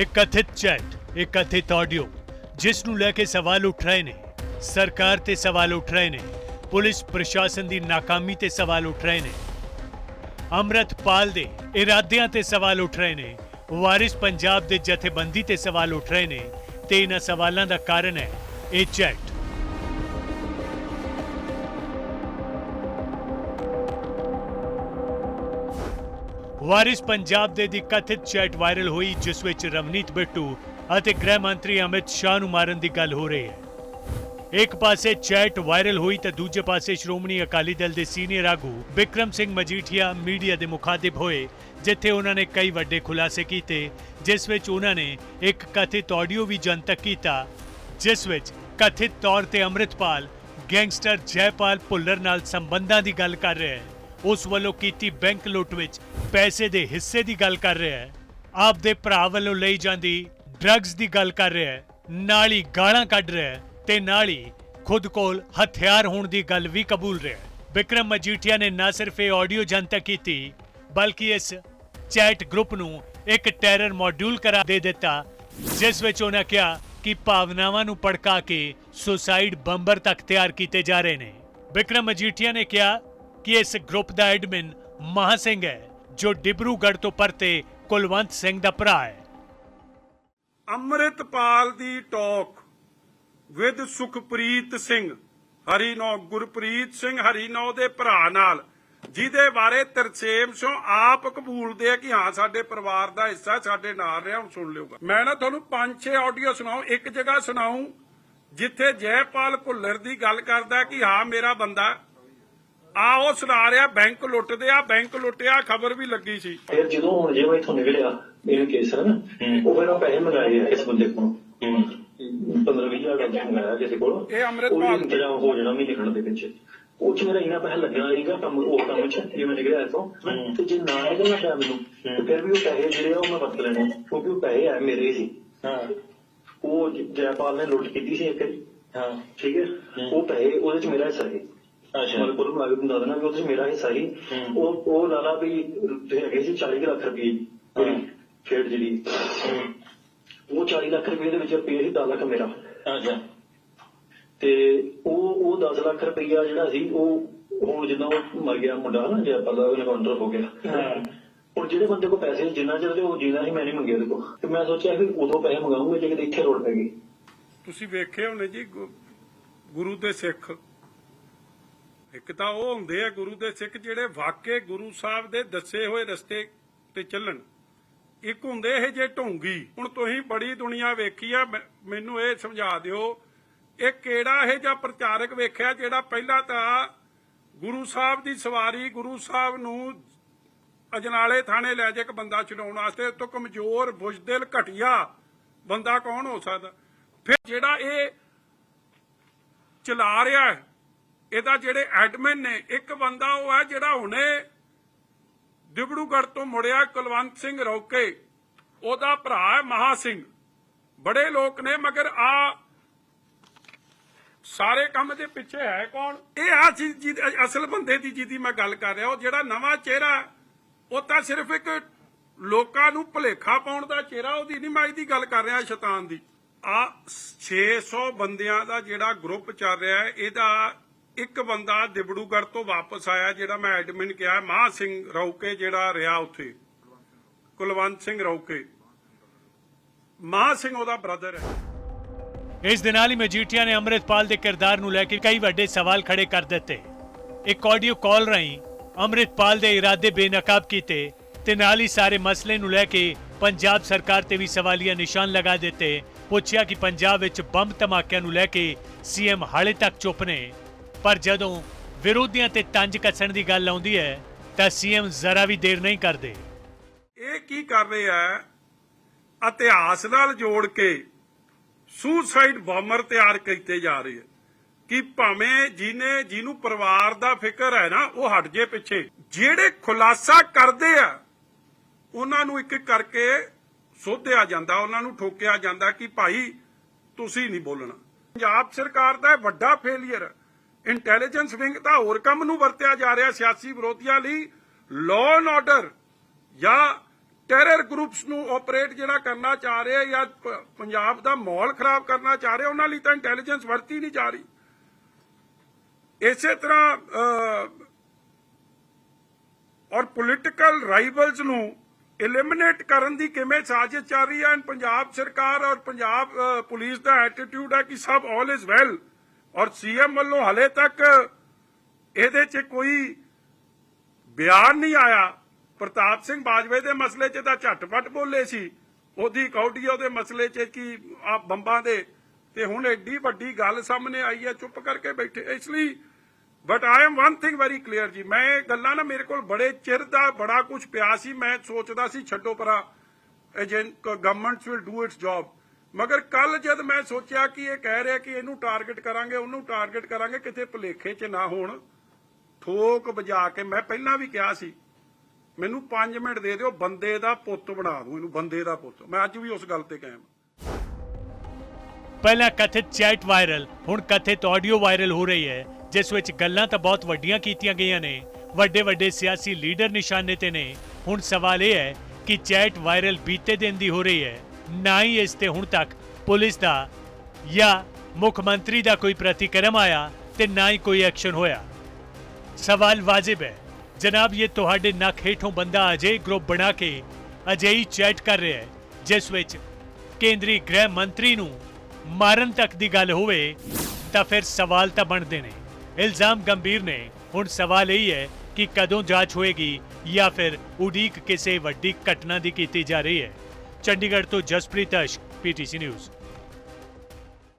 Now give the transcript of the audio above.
ਇੱਕ ਕਥਿਤ ਚੈਟ ਇੱਕ ਕਥਿਤ ਆਡੀਓ ਜਿਸ ਨੂੰ ਲੈ ਕੇ ਸਵਾਲ ਉੱਠ ਰਹੇ ਨੇ। ਸਰਕਾਰ ਤੇ ਸਵਾਲ ਉੱਠ ਰਹੇ ਨੇ। ਪੁਲਿਸ ਪ੍ਰਸ਼ਾਸਨ ਦੀ ਨਾਕਾਮੀ ਤੇ ਸਵਾਲ ਉੱਠ ਰਹੇ ਨੇ। ਅੰਮ੍ਰਿਤਪਾਲ ਦੇ ਇਰਾਦਿਆਂ ਤੇ ਸਵਾਲ ਉੱਠ ਰਹੇ ਨੇ। ਵਾਰਿਸ ਪੰਜਾਬ ਦੇ ਜਥੇਬੰਦੀ ਤੇ ਸਵਾਲ ਉੱਠ ਰਹੇ ਨੇ। ਤੇ ਇਹਨਾਂ ਸਵਾਲਾਂ ਦਾ ਕਾਰਨ ਹੈ, ਇਹ ਚੈਟ ਵਾਰਿਸ ਪੰਜਾਬ ਦੇ ਦੀ ਕਥਿਤ ਚੈਟ ਵਾਇਰਲ ਹੋਈ, ਜਿਸ ਵਿੱਚ ਰਵਨੀਤ ਬਿੱਟੂ ਅਤੇ ਗ੍ਰਹਿ ਮੰਤਰੀ ਅਮਿਤ ਸ਼ਾਹ ਨੂੰ ਮਾਰਨ ਦੀ ਗੱਲ ਹੋ ਰਹੀ ਹੈ। ਇੱਕ ਪਾਸੇ ਚੈਟ ਵਾਇਰਲ ਹੋਈ ਤਾਂ ਦੂਜੇ ਪਾਸੇ ਸ਼੍ਰੋਮਣੀ ਅਕਾਲੀ ਦਲ ਦੇ ਸੀਨੀਅਰ ਆਗੂ ਵਿਕਰਮ ਸਿੰਘ ਮਜੀਠੀਆ ਮੀਡੀਆ ਦੇ ਮੁਖਾਤਿਬ ਹੋਏ, ਜਿੱਥੇ ਉਹਨਾਂ ਨੇ ਕਈ ਵੱਡੇ ਖੁਲਾਸੇ ਕੀਤੇ, ਜਿਸ ਵਿੱਚ ਉਹਨਾਂ ਨੇ ਇੱਕ ਕਥਿਤ ਆਡੀਓ ਵੀ ਜਨਤਕ ਕੀਤਾ, ਜਿਸ ਵਿੱਚ ਕਥਿਤ ਤੌਰ ਤੇ ਅੰਮ੍ਰਿਤਪਾਲ, ਗੈਂਗਸਟਰ ਜੈਪਾਲ ਭੁੱਲਰ ਨਾਲ ਸੰਬੰਧਾਂ ਦੀ ਗੱਲ ਕਰ ਰਿਹਾ ਹੈ। ਉਸ ਵੱਲੋਂ ਕੀਤੀ ਬੈਂਕ ਲੁੱਟ ਵਿੱਚ ਪੈਸੇ ਦੇ ਹਿੱਸੇ ਦੀ ਗੱਲ ਕਰ ਰਿਹਾ ਹੈ। ਆਪ ਭਰਾ ਵੱਲੋਂ ਲਈ ਜਾਂਦੀ ਡਰੱਗਸ ਦੀ ਗੱਲ ਕਰ ਰਿਹਾ ਹੈ। ਨਾਲ ਹੀ ਗਾਲਾਂ ਕੱਢ ਰਿਹਾ ਹੈ ਤੇ ਨਾਲ ਹੀ ਖੁਦ ਕੋਲ ਹਥਿਆਰ ਹੋਣ ਦੀ ਗੱਲ ਵੀ ਕਬੂਲ ਰਿਹਾ ਹੈ। ਵਿਕਰਮ ਮਜੀਠੀਆ ਨੇ ਨਾ ਸਿਰਫ ਇਹ ਆਡੀਓ ਜਨਤਕ ਕੀਤੀ, ਬਲਕਿ ਇਸ ਚੈਟ ਗਰੁੱਪ ਨੂੰ ਇੱਕ ਟੈਰਰ ਮੋਡਿਊਲ ਕਰਾ ਦੇ ਦਿੱਤਾ, ਜਿਸ ਵਿੱਚ ਉਹਨਾਂ ਕਿਹਾ ਕਿ ਭਾਵਨਾਵਾਂ ਨੂੰ ਭੜਕਾ ਕੇ ਸੁਸਾਈਡ ਬੰਬਰ ਤੱਕ ਤਿਆਰ ਕੀਤੇ ਜਾ ਰਹੇ ਨੇ। ਵਿਕਰਮ ਮਜੀਠੀਆ ਨੇ ਕਿਹਾ ਕਿ ਇਸ ਗਰੁੱਪ ਦਾ ਐਡਮਿਨ ਮਹਾ ਸਿੰਘ ਹੈ, ਜੋ ਡਿਬਰੂਗੜ੍ਹ ਤੋਂ ਪਰਤੇ ਕੁਲਵੰਤ ਸਿੰਘ ਦਾ ਭਰਾ ਹੈ। ਅੰਮ੍ਰਿਤਪਾਲ ਦੀ ਟਾਕ, ਵਿਦ ਸੁਖਪ੍ਰੀਤ ਸਿੰਘ। ਹਰੀਨੌ, ਗੁਰਪ੍ਰੀਤ ਸਿੰਘ ਹਰੀਨੌ ਦੇ ਭਰਾ ਨਾਲ, ਜਿਹਦੇ ਬਾਰੇ ਤਰਸੇਮ ਸਿੰਘ ਆਪ ਕਬੂਲਦੇ ਆ ਕਿ ਹਾਂ, ਸਾਡੇ ਪਰਿਵਾਰ ਦਾ ਹਿੱਸਾ ਸਾਡੇ ਨਾਲ ਰਿਹਾ, ਹੁਣ ਸੁਣ ਲਿਓਗਾ ਮੈਂ ਨਾ ਤੁਹਾਨੂੰ ਪੰਜ ਛੇ ਆਡੀਓ ਸੁਣਾਉ ਇੱਕ ਜਗ੍ਹਾ ਸੁਣਾਉ ਜਿੱਥੇ ਜੈਪਾਲ ਭੁੱਲਰ ਦੀ ਗੱਲ ਕਰਦਾ ਕਿ ਹਾਂ, ਮੇਰਾ ਬੰਦਾ ਆ ਉਹ ਸੁਣਾ ਰਿਹਾ ਬੈਂਕ ਲੁੱਟਦੇ ਆ ਬੈਂਕ ਲੁੱਟਿਆ ਖਬਰ ਵੀ ਲੱਗੀ ਸੀ। ਫਿਰ ਜਦੋਂ ਹੁਣ ਜੇ ਮੈਂ ਇੱਥੋਂ ਨਿਕਲਿਆ ਇਹ ਕੇਸ ਹੈ ਨਾ ਉਹ ਫਿਰ ਮੈਂ ਪੈਸੇ ਮੰਗਾਏ ਆ ਇਸ ਬੰਦੇ ਕੋਲੋਂ। 15 20 ਹਜ਼ਾਰ ਦਾ ਮੰਗਾਇਆ ਕਿਸੇ ਕੋਲ। ਇਹ ਅੰਮ੍ਰਿਤਪਾਲ- ਇੰਤਜ਼ਾਮ ਹੋ ਜਾਣਾ ਮਹੀਨੇ ਖੰਡ ਦੇ ਵਿੱਚ। ਉਹ ਚ ਮੇਰਾ ਇੰਨਾ ਪੈਸਾ ਲੱਗਣਾ ਸੀਗਾ ਕੰਮ ਉਹ ਕੰਮ ਚ ਜੇ ਮੈਂ ਨਿਕਲਿਆ ਇੱਥੋਂ। ਤੇ ਜੇ ਨਾ ਨਿਕਲਣਾ ਪਿਆ ਮੈਨੂੰ ਤੇ ਫਿਰ ਵੀ ਉਹ ਪੈਸੇ ਜਿਹੜੇ ਆ ਉਹ ਮੈਂ ਵਰਤ ਲੈਣੇ ਕਿਉਂਕਿ ਉਹ ਪੈਸੇ ਆ ਮੇਰੇ ਸੀ ਹਾਂ। ਉਹ ਜੈਪਾਲ ਨੇ ਲੁੱਟ ਕੀਤੀ ਸੀ ਇੱਕ ਹਾਂ। ਠੀਕ ਹੈ। ਉਹ ਪੈਸੇ ਉਹਦੇ ਚ ਮੇਰਾ ਹਿੱਸਾ ਸੀ। ਅੱਛਾ। ਮਤਲਬ ਕੋਲ ਮੈਂ ਵੀ ਦੱਸ ਦੇਣਾ ਵੀ ਉਹਦੇ ਚ ਮੇਰਾ ਹਿੱਸਾ ਸੀ ਹੂੰ। ਉਹ ਉਹ ਲਾਲਾ ਵੀ ਤੇ ਹੈਗੇ ਸੀ 40 ਕੁ ਲੱਖ ਰੁਪਏ। ਖੇਡ ਜਿਹੜੀ। ਉਹ 40 ਲੱਖ ਰੁਪਏ ਦੇ ਵਿੱਚ ਰੁਪਏ ਸੀ 10 ਲੱਖ ਮੇਰਾ। ਅੱਛਾ। ਤੇ ਉਹ ਉਹ 10 ਲੱਖ ਰੁਪਈਆ ਜਿਹੜਾ ਸੀ ਉਹ ਹੁਣ ਜਿੱਦਾਂ ਉਹ ਮਰ ਗਿਆ ਮੁੰਡਾ ਨਾ ਜੇ ਆਪਾਂ ਦਾ ਉਹਨੇ ਕਾਊਂਟਰ ਹੋ ਗਿਆ। ਹਾਂ। ਹੁਣ ਜਿਹੜੇ ਬੰਦੇ ਕੋਲ ਪੈਸੇ ਜਿੰਨਾ ਚਿਰ ਤੇ ਉਹ ਜੀਣਾ ਸੀ ਮੈਂ ਨਹੀਂ ਮੰਗਿਆ ਉਹਦੇ ਕੋਲ। ਤੇ ਮੈਂ ਸੋਚਿਆ ਕਿ ਉਦੋਂ ਪੈਸੇ ਮੰਗਾਉਂਗਾ ਜੇ ਕਿਤੇ ਇੱਥੇ ਰੋਡ ਪੈ ਗਈ ਤੁਸੀਂ ਵੇਖੇ ਹੋਣੇ ਜੀ ਗੁਰੂ ਦੇ ਸਿੱਖ। ਇੱਕ ਤਾਂ ਉਹ ਹੁੰਦੇ ਆ ਗੁਰੂ ਦੇ ਸਿੱਖ ਜਿਹੜੇ ਵਾਕਏ ਗੁਰੂ ਸਾਹਿਬ ਦੇ ਦੱਸੇ ਹੋਏ ਰਸਤੇ ਤੇ ਚੱਲਣ। ਇੱਕ ਹੁੰਦੇ ਇਹ ਜੇ ਢੋਂਗੀ। ਹੁਣ ਤੁਸੀਂ ਬੜੀ ਦੁਨੀਆ ਵੇਖੀ ਆ ਮੈਨੂੰ ਇਹ ਸਮਝਾ ਦਿਓ, ਇਹ ਕਿਹੜਾ ਇਹ ਜਿਹਾ ਪ੍ਰਚਾਰਕ ਵੇਖਿਆ ਜਿਹੜਾ ਪਹਿਲਾਂ ਤਾਂ ਗੁਰੂ ਸਾਹਿਬ ਦੀ ਸਵਾਰੀ, ਗੁਰੂ ਸਾਹਿਬ ਨੂੰ ਅਜਨਾਲੇ ਥਾਣੇ ਲੈ ਜਾ ਕੇ ਬੰਦਾ ਛਡਾਉਣ ਵਾਸਤੇ ਇਹ ਤੋਂ ਕਮਜ਼ੋਰ ਬੁਸ਼ਦਿਲ ਘਟਿਆ ਬੰਦਾ ਕੌਣ ਹੋ ਸਕਦਾ? ਫਿਰ ਜਿਹੜਾ ਇਹ ਚਲਾ ਰਿਹਾ ਹੈ ਇਹਦਾ ਜਿਹੜੇ ਐਡਮਿਨ ਨੇ ਇੱਕ ਬੰਦਾ ਉਹ ਹੈ ਜਿਹੜਾ ਹੁਣੇ ਦਿਬੜੂਗੜ੍ਹ ਤੋਂ ਮੁੜਿਆ ਕੁਲਵੰਤ ਸਿੰਘ ਰੌਕੇ। ਉਹਦਾ ਭਰਾ ਹੈ ਮਹਾ ਸਿੰਘ। ਬੜੇ ਲੋਕ ਨੇ ਮਗਰ ਆ ਸਾਰੇ ਕੰਮ ਦੇ ਪਿੱਛੇ ਹੈ ਕੌਣ? ਇਹ ਆ ਚੀਜ਼ ਅਸਲ ਬੰਦੇ ਦੀ ਜਿਹਦੀ ਮੈਂ ਗੱਲ ਕਰ ਰਿਹਾ। ਉਹ ਜਿਹੜਾ ਨਵਾਂ ਚਿਹਰਾ ਹੈ, ਉਹ ਤਾਂ ਸਿਰਫ ਇੱਕ ਲੋਕਾਂ ਨੂੰ ਭੁਲੇਖਾ ਪਾਉਣ ਦਾ ਚਿਹਰਾ ਉਹਦੀ ਨਹੀਂ ਮੈਂ ਇਹਦੀ ਗੱਲ ਕਰ ਰਿਹਾ ਸ਼ੈਤਾਨ ਦੀ। ਆ 600 ਬੰਦਿਆਂ ਦਾ ਜਿਹੜਾ ਗਰੁੱਪ ਚੱਲ ਰਿਹਾ ਹੈ ਇਹਦਾ ਇੱਕ ਬੰਦਾ ਦਿਬੜੂਗੜ੍ਹ ਤੋਂ ਵਾਪਸ ਆਇਆ ਜਿਹੜਾ ਮੈਂ ਐਡਮਿਨ ਕਿਹਾ ਮਹਾ ਸਿੰਘ ਰੌਕੇ ਜਿਹੜਾ ਰਿਹਾ ਉੱਥੇ। ਕੁਲਵੰਤ ਸਿੰਘ ਰੌਕੇ। ਮਹਾ ਸਿੰਘ ਉਹਦਾ ਬ੍ਰਦਰ ਹੈ। ਇਸ ਦੇ ਨਾਲ ਹੀ ਮਜੀਠੀਆ ਨੇ ਅੰਮ੍ਰਿਤਪਾਲ ਦੇ ਕਿਰਦਾਰ ਨੂੰ ਲੈ ਕੇ ਕਈ ਵੱਡੇ ਸਵਾਲ ਖੜੇ ਕਰ ਦਿੱਤੇ। ਇੱਕ ਆਡੀਓ ਕਾਲ ਰਾਹੀਂ ਅੰਮ੍ਰਿਤਪਾਲ ਦੇ ਇਰਾਦੇ ਬੇਨਕਾਬ ਕੀਤੇ ਤੇ ਨਾਲ ਹੀ ਸਾਰੇ ਮਸਲੇ ਨੂੰ ਲੈ ਕੇ ਪੰਜਾਬ ਸਰਕਾਰ ਤੇ ਵੀ ਸਵਾਲੀਆ ਨਿਸ਼ਾਨ ਲਗਾ ਦਿੱਤੇ। ਪੁੱਛਿਆ ਕਿ ਪੰਜਾਬ ਵਿੱਚ ਬੰਬ ਧਮਾਕਿਆਂ ਨੂੰ ਲੈ ਕੇ ਸੀਐਮ ਹਾਲੇ ਤੱਕ ਚੁੱਪ ਨੇ। ਪਰ ਜਦੋਂ ਵਿਰੋਧੀਆਂ ਤੇ ਤੰਜ ਕੱਸਣ ਦੀ ਗੱਲ ਆਉਂਦੀ ਹੈ, ਤਾਂ ਸੀਐਮ ਜ਼ਰਾ ਵੀ ਦੇਰ ਨਹੀਂ ਕਰਦੇ। ਇਹ ਕੀ ਕਰ ਰਹੇ ਆ? ਇਤਿਹਾਸ ਨਾਲ ਜੋੜ ਕੇ ਸੁਸਾਈਡ ਬੰਬਰ ਤਿਆਰ ਕੀਤੇ ਜਾ ਰਹੇ ਆ। ਕਿ ਭਾਵੇਂ ਜਿਹਨੇ, ਜਿਹਨੂੰ ਪਰਿਵਾਰ ਦਾ ਫਿਕਰ ਹੈ ਨਾ, ਉਹ ਹਟ ਜੇ ਪਿੱਛੇ। ਜਿਹੜੇ ਖੁਲਾਸਾ ਕਰਦੇ ਆ, ਉਹਨਾਂ ਨੂੰ ਇੱਕ ਕਰਕੇ ਸੋਧਿਆ ਜਾਂਦਾ, ਉਹਨਾਂ ਨੂੰ ਠੋਕਿਆ ਜਾਂਦਾ ਕਿ ਭਾਈ ਤੁਸੀਂ ਨਹੀਂ ਬੋਲਣਾ। ਪੰਜਾਬ ਸਰਕਾਰ ਦਾ ਵੱਡਾ ਫੇਲਿਅਰ ਇੰਟੈਲੀਜੈਂਸ ਵਿੰਗ ਤਾਂ ਹੋਰ ਕੰਮ ਨੂੰ ਵਰਤਿਆ ਜਾ ਰਿਹਾ ਸਿਆਸੀ ਵਿਰੋਧੀਆਂ ਲਈ ਲਾਅ ਐਂਡ ਆਰਡਰ ਜਾਂ ਟੈਰਰ ਗਰੁੱਪਸ ਨੂੰ ਆਪਰੇਟ ਜਿਹੜਾ ਕਰਨਾ ਚਾਹ ਰਿਹਾ ਜਾਂ ਪੰਜਾਬ ਦਾ ਮਾਹੌਲ ਖਰਾਬ ਕਰਨਾ ਚਾਹ ਰਿਹਾ, ਉਹਨਾਂ ਲਈ ਤਾਂ ਇੰਟੈਲੀਜੈਂਸ ਵਰਤੀ ਨਹੀਂ ਜਾ ਰਹੀ। ਇਸੇ ਤਰ੍ਹਾਂ ਔਰ ਪੋਲਿਟੀਕਲ ਰਾਈਵਲਸ ਨੂੰ ਐਲੀਮੀਨੇਟ ਕਰਨ ਦੀ ਕਿਵੇਂ ਸਾਜ਼ਿਸ਼ ਚੱਲ ਰਹੀ ਹੈ? ਪੰਜਾਬ ਸਰਕਾਰ ਔਰ ਪੰਜਾਬ ਪੁਲਿਸ ਦਾ ਐਟੀਟਿਊਡ ਹੈ ਕਿ ਸਭ ਆਲ ਇਜ਼ ਵੈਲ ਔਰ ਸੀਐਮ ਵੱਲੋਂ ਹਲੇ ਤੱਕ ਇਹਦੇ 'ਚ ਕੋਈ ਬਿਆਨ ਨਹੀਂ ਆਇਆ। ਪ੍ਰਤਾਪ ਸਿੰਘ ਬਾਜਵੇ ਦੇ ਮਸਲੇ 'ਚ ਤਾਂ ਝਟਪਟ ਬੋਲੇ ਸੀ। ਉਹਦੀ ਕੌਡੀ ਦੇ ਮਸਲੇ 'ਚ ਕਿ ਆ ਬੰਬਾਂ ਦੇ। ਤੇ ਹੁਣ ਐਡੀ ਵੱਡੀ ਗੱਲ ਸਾਹਮਣੇ ਆਈ ਹੈ, ਚੁੱਪ ਕਰਕੇ ਬੈਠੇ। ਇਸ ਲਈ but I am one thing very clear ਜੀ। ਮੈਂ ਇਹ ਗੱਲਾਂ ਨਾ ਮੇਰੇ ਕੋਲ ਬੜੇ ਚਿਰ ਦਾ ਬੜਾ ਕੁਝ ਪਿਆ ਸੀ। ਮੈਂ ਸੋਚਦਾ ਸੀ, ਛੱਡੋ ਪਰਾਂ governments will do its job ਮਗਰ ਕੱਲ ਜਦ ਮੈਂ ਸੋਚਿਆ ਕਿ ਇਹ ਕਹਿ ਰਿਹਾ ਕਿ ਇਹਨੂੰ ਟਾਰਗੇਟ ਕਰਾਂਗੇ, ਉਹਨੂੰ ਟਾਰਗੇਟ ਕਰਾਂਗੇ, ਕਿਤੇ ਭੁਲੇਖੇ 'ਚ ਨਾ ਹੋਣ ਠੋਕ ਵਜਾ ਕੇ ਮੈਂ ਪਹਿਲਾਂ ਵੀ ਕਿਹਾ ਸੀ, ਮੈਨੂੰ 5 ਮਿੰਟ ਦੇ ਦਿਓ, ਬੰਦੇ ਦਾ ਪੁੱਤ ਬਣਾ ਦੂੰ ਇਹਨੂੰ, ਬੰਦੇ ਦਾ ਪੁੱਤ। ਮੈਂ ਅੱਜ ਵੀ ਉਸ ਗੱਲ ਤੇ ਕਾਇਮ ਪਹਿਲਾਂ ਕਥਿਤ ਚੈਟ ਵਾਇਰਲ, ਹੁਣ ਕਥਿਤ ਆਡੀਓ ਵਾਇਰਲ ਹੋ ਰਹੀ ਹੈ, ਜਿਸ ਵਿੱਚ ਗੱਲਾਂ ਤਾਂ ਬਹੁਤ ਵੱਡੀਆਂ ਕੀਤੀਆਂ ਗਈਆਂ ਨੇ ਵੱਡੇ ਵੱਡੇ ਸਿਆਸੀ ਲੀਡਰ ਨਿਸ਼ਾਨੇ ਤੇ ਨੇ। ਹੁਣ ਸਵਾਲ ਇਹ ਹੈ ਕਿ ਚੈਟ ਵਾਇਰਲ ਬੀਤੇ ਦਿਨ ਦੀ ਹੋ ਰਹੀ ਹੈ। ਨਾ ਹੀ ਇਸ ਤੇ ਹੁਣ ਤੱਕ ਪੁਲਿਸ ਦਾ ਜਾਂ ਮੁੱਖ ਮੰਤਰੀ ਦਾ ਕੋਈ ਪ੍ਰਤੀਕਰਮ ਆਇਆ ਤੇ ਨਾ ਹੀ ਕੋਈ ਐਕਸ਼ਨ ਹੋਇਆ। ਸਵਾਲ ਵਾਜਿਬ ਹੈ। ਜਨਾਬ, ਇਹ ਤੁਹਾਡੇ ਨੱਕ ਹੇਠੋਂ ਬੰਦਾ ਅਜੇ ਗਰੁੱਪ ਬਣਾ ਕੇ ਅਜਿਹੀ ਚੈਟ ਕਰ ਰਿਹਾ ਹੈ, ਜਿਸ ਵਿੱਚ ਕੇਂਦਰੀ ਗ੍ਰਹਿ ਮੰਤਰੀ ਨੂੰ ਮਾਰਨ ਤੱਕ ਦੀ ਗੱਲ ਹੋਵੇ, ਤਾਂ ਫਿਰ ਸਵਾਲ ਤਾਂ ਬਣਦੇ ਨੇ। ਇਲਜ਼ਾਮ ਗੰਭੀਰ ਨੇ। ਹੁਣ ਸਵਾਲ ਇਹ ਹੈ ਕਿ ਕਦੋਂ ਜਾਂਚ ਹੋਏਗੀ ਜਾਂ ਫਿਰ ਉਡੀਕ ਕਿਸੇ ਵੱਡੀ ਘਟਨਾ ਦੀ ਕੀਤੀ ਜਾ ਰਹੀ ਹੈ। ਚੰਡੀਗੜ੍ਹ ਤੋਂ ਜਸਪ੍ਰੀਤ ਅਸ਼ਕ ਪੀਟੀਸੀ ਨਿਊਜ਼।